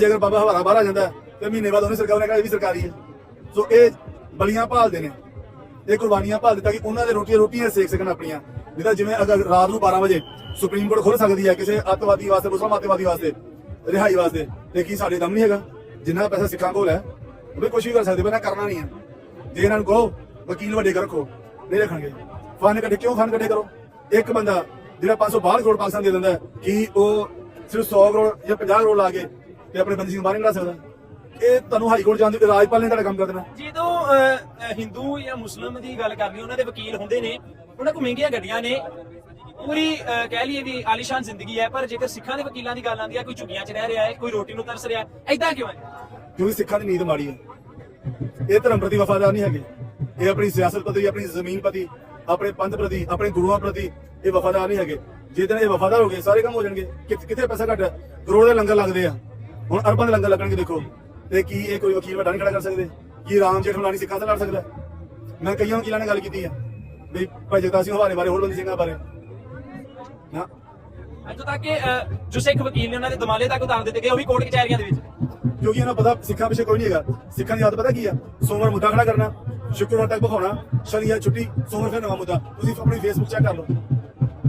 ਜੇ ਅਗਰ ਬਾਬਾ ਹਵਾਰਾ ਬਾਹਰ ਆ ਜਾਂਦਾ ਤੇ ਮਹੀਨੇ ਬਾਅਦ ਉਹਨੇ ਸਰਕਾਰ ਨੇ ਕਿਹਾ ਇਹ ਵੀ ਸਰਕਾਰੀ ਹੈ। ਸੋ ਇਹ ਬਲੀਆਂ ਭਾਲਦੇ ਨੇ। ਇਹ ਕੁਰਬਾਨੀਆਂ ਭਾਲਦੇ ਤਾਂ ਕਿ ਉਹਨਾਂ ਦੇ ਰੋਟੀਆਂ ਰੋਟੀਆਂ ਸੇਕ ਸਕਣ ਆਪਣੀਆਂ। ਜਿਹਦਾ ਜਿਵੇਂ ਅਗਰ ਰਾਤ ਨੂੰ 12 ਵਜੇ ਸੁਪਰੀਮ ਕੋਰਟ ਖੁੱਲ ਸਕਦੀ ਹੈ ਕਿਸੇ ਅੱਤਵਾਦੀ ਵਾਸਤੇ, ਮੁਸਲਮਾਨ ਅੱਤਵਾਦੀ ਵਾਸਤੇ, ਰਿਹਾਈ ਵਾਸਤੇ, ਤੇ ਕੀ ਸਾਡੇ ਦਮ ਨਹੀਂ ਹੈਗਾ? ਜਿੰਨਾ ਪੈਸਾ ਸਿੱਖਾਂ ਕੋਲ ਹੈ ਉਹ ਵੀ ਕੁਛ ਵੀ ਕਰ ਸਕਦੇ, ਪਰ ਨਾ ਕਰਨਾ ਨਹੀਂ ਹੈ। ਜੇ ਇਹਨਾਂ ਨੂੰ ਕਹੋ, ਵਕੀਲ ਵੱਡੇ ਕਰ ਰੱਖੋ, ਨਹੀਂ ਰੱਖਣਗੇ। ਫਨ ਕੱਢੇ, ਕਿਉਂ ਫਨ ਕੱਢੇ ਕਰੋ? ਇੱਕ ਬੰਦਾ ਜਿਹੜਾ 512 ਕਰੋੜ ਪਾਕਿਸਤਾਨ ਦੇ ਦਿੰਦਾ ਕਿ ਉਹ ਸਿਰਫ 100 ਕਰੋੜ ਜਾਂ 50 ਕਰੋੜ ਲਾ ਕੇ ਤੇ ਆਪਣੇ ਬੰਦੀ ਸਿੰਘ ਬਾਹਰ ਨਹੀਂ ਕਢਾ ਸਕਦਾ। ਇਹ ਤੁਹਾਨੂੰ ਹਾਈ ਕੋਰਟ ਜਾਣ ਦੀ ਰਾਜਪਾਲ ਨੇ ਤੁਹਾਡਾ ਕੰਮ ਕਰ ਦੇਣਾ ਜਦੋਂ ਅਹ, ਹਿੰਦੂ ਜਾਂ ਮੁਸਲਮ ਦੀ ਗੱਲ ਕਰ ਲਈ ਉਹਨਾਂ ਦੇ ਵਕੀਲ ਹੁੰਦੇ ਨੇ ਉਹਨਾਂ ਕੋਲ ਮਹਿੰਗੀਆਂ ਗੱਡੀਆਂ ਨੇ ਪੂਰੀ ਅਹ, ਕਹਿ ਲਈਏ ਵੀ ਆਲੀਸ਼ਾਨ ਜ਼ਿੰਦਗੀ ਹੈ ਪਰ ਜੇਕਰ ਸਿੱਖਾਂ ਦੇ ਵਕੀਲਾਂ ਦੀ ਗੱਲ ਆਉਂਦੀ ਹੈ ਕੋਈ ਝੁੱਗੀਆਂ 'ਚ ਰਹਿ ਰਿਹਾ ਹੈ ਕੋਈ ਰੋਟੀ ਨੂੰ ਤਰਸ ਰਿਹਾ ਹੈ ਐਦਾਂ ਕਿਉਂ ਹੈ? ਕਿਉਂਕਿ ਸਿੱਖਾਂ ਦੀ ਨੀਤ ਮਾੜੀ ਹੈ। ਇਹ ਧਰਮ ਪ੍ਰਤੀ ਵਫਾਦਾਰ ਨਹੀਂ ਹੈਗੇ। ਇਹ ਆਪਣੀ ਸਿਆਸਤ ਪ੍ਰਤੀ ਆਪਣੀ ਜ਼ਮੀਨ ਪ੍ਰਤੀ ਆਪਣੇ ਪੰਥ ਪ੍ਰਤੀ ਆਪਣੇ ਗੁਰੂਆਂ ਪ੍ਰਤੀ ਇਹ ਵਫਾਦਾਰ ਨਹੀਂ ਹੈਗੇ। ਜੇ ਦਿਨ ਇਹ ਵਫਾਦਾਰ ਹੋ ਗਏ ਸਾਰੇ ਕੰਮ ਹੋ ਜਾਣਗੇ। ਕਿ- ਕਿੱਥੇ ਪੈਸਾ ਘੱਟ ਹੈ? ਕਰੋੜ ਦੇ ਲੰਗਰ ਲੱਗਦੇ ਆ। ਹੁਣ ਅਰਬਾਂ ਦੇ ਲੰਗਰ ਲੱਗਣਗੇ ਦੇਖੋ। ਤੇ ਕੀ ਇਹ ਕੋਈ ਵਕੀਲ ਵੱਡਾ ਨਹੀਂ ਖੜਾ ਕਰ ਸਕਦੇ? ਕੀ ਰਾਮ ਜੇਠਮਲਾਨੀ ਸਿੱਖਾਂ ਤੋਂ ਲੜ ਸਕਦਾ? ਮੈਂ ਕਈਆਂ ਵਕੀਲਾਂ ਨੇ ਗੱਲ ਕੀਤੀ ਆ। ਵੀ ਭਾਈ ਜਗਤਾ ਸਿੰਘ ਹਵਾਰੇ ਬਾਰੇ ਹੋਰ ਬੰਦੀ ਸਿੰਘਾਂ ਬਾਰੇ। ਨਾ। ਇੱਥੋਂ ਤੱਕ ਕਿ ਜੋ ਸਿੱਖ ਵਕੀਲ ਨੇ ਉਹਨਾਂ ਦੇ ਦਮਾਲੇ ਤੱਕ ਉਤਾਰ ਦਿੱਤੇ ਗਏ ਉਹ ਵੀ ਕੋਰਟ ਕਚਹਿਰੀਆਂ ਦੇ ਵਿੱਚ। ਕਿਉਂਕਿ ਇਹਨਾਂ ਪਤਾ ਸਿੱਖਾਂ ਪਿੱਛੇ ਕੋਈ ਨਹੀਂ ਹੈਗਾ। ਸਿੱਖਾਂ ਦੀ ਆਦਤ ਪਤਾ ਕੀ ਆ? ਸੋਮਵਾਰ ਮੁੱਦਾ ਖੜਾ ਕਰਨਾ। ਸ਼ੁੱਕਰਵਾਰ ਤੱਕ ਵਿਖਾਉਣਾ। ਸ਼ਨੀਵਾਰ ਛੁੱਟੀ ਸੋਮਵਾਰ ਫਿਰ ਨਵਾਂ ਮੁੱਦਾ। ਤੁਸੀਂ ਆਪਣੀ ਫੇਸਬੁੱਕ ਚੈੱਕ ਕਰ ਲਓ।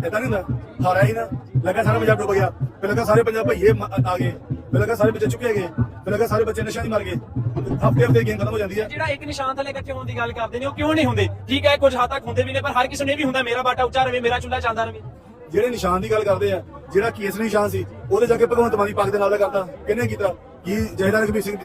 ਏਦਾਂ ਨਹੀਂ ਹੁੰਦਾ। ਹਾਰਿਆ ਹੀ ਨਾ। ਲੱਗਾ ਸਾਰਾ ਪੰਜਾਬ ਡੁੱਬ ਗਿਆ। ਫਿਰ ਲੱਗਾ ਸਾਰੇ ਪੰਜਾਬ ਭਈਏ ਆ ਗਏ। ਫਿਰ ਲੱਗਾ ਸਾਰੇ ਬੱਚੇ ਚੁੱਕੇ ਗਏ ਫਿਰ ਲੱਗਾ ਸਾਰੇ ਬੱਚੇ ਨਸ਼ਿਆਂ ਦੀ ਮਰ ਗਏ। ਹਫ਼ਤੇ ਹਫ਼ਤੇ ਗੇਮ ਖਤਮ ਹੋ ਜਾਂਦੀ ਹੈ। ਜਿਹੜਾ ਇੱਕ ਨਿਸ਼ਾਨ ਥੱਲੇ ਇਕੱਠੇ ਹੋਣ ਦੀ ਗੱਲ ਕਰਦੇ ਨੇ ਉਹ ਕਿਉਂ ਨਹੀਂ ਹੁੰਦੇ? ਠੀਕ ਹੈ ਕੁਝ ਹੱਦ ਤੱਕ ਹੁੰਦੇ ਵੀ ਨੇ ਪਰ ਹਰ ਕਿਸੇ ਨੂੰ ਵੀ ਹੁੰਦਾ ਮੇਰਾ ਬਾਟਾ ਉੱਚਾ ਰਵੇ ਮੇਰਾ ਚੁੱਲ੍ਹਾ ਚੱਲਦਾ ਰਵੇ। ਜਿਹੜੇ ਨਿਸ਼ਾਨ ਦੀ ਗੱਲ ਕਰਦੇ ਆ ਜਿਹੜਾ ਕੇਸ ਨਿਸ਼ਾਨ ਸੀ ਉਹਦੇ ਜਾ ਕੇ ਭਗਵੰਤ ਮਾਨ ਦੀ ਪੱਗ ਦੇ ਨਾਲ ਦਾ ਕਰਤਾ। ਕਿਹਨੇ ਕੀਤਾ? ਕੀ ਜਹੇਦਾਰ ਕਬੀਰ ਸਿੰਘ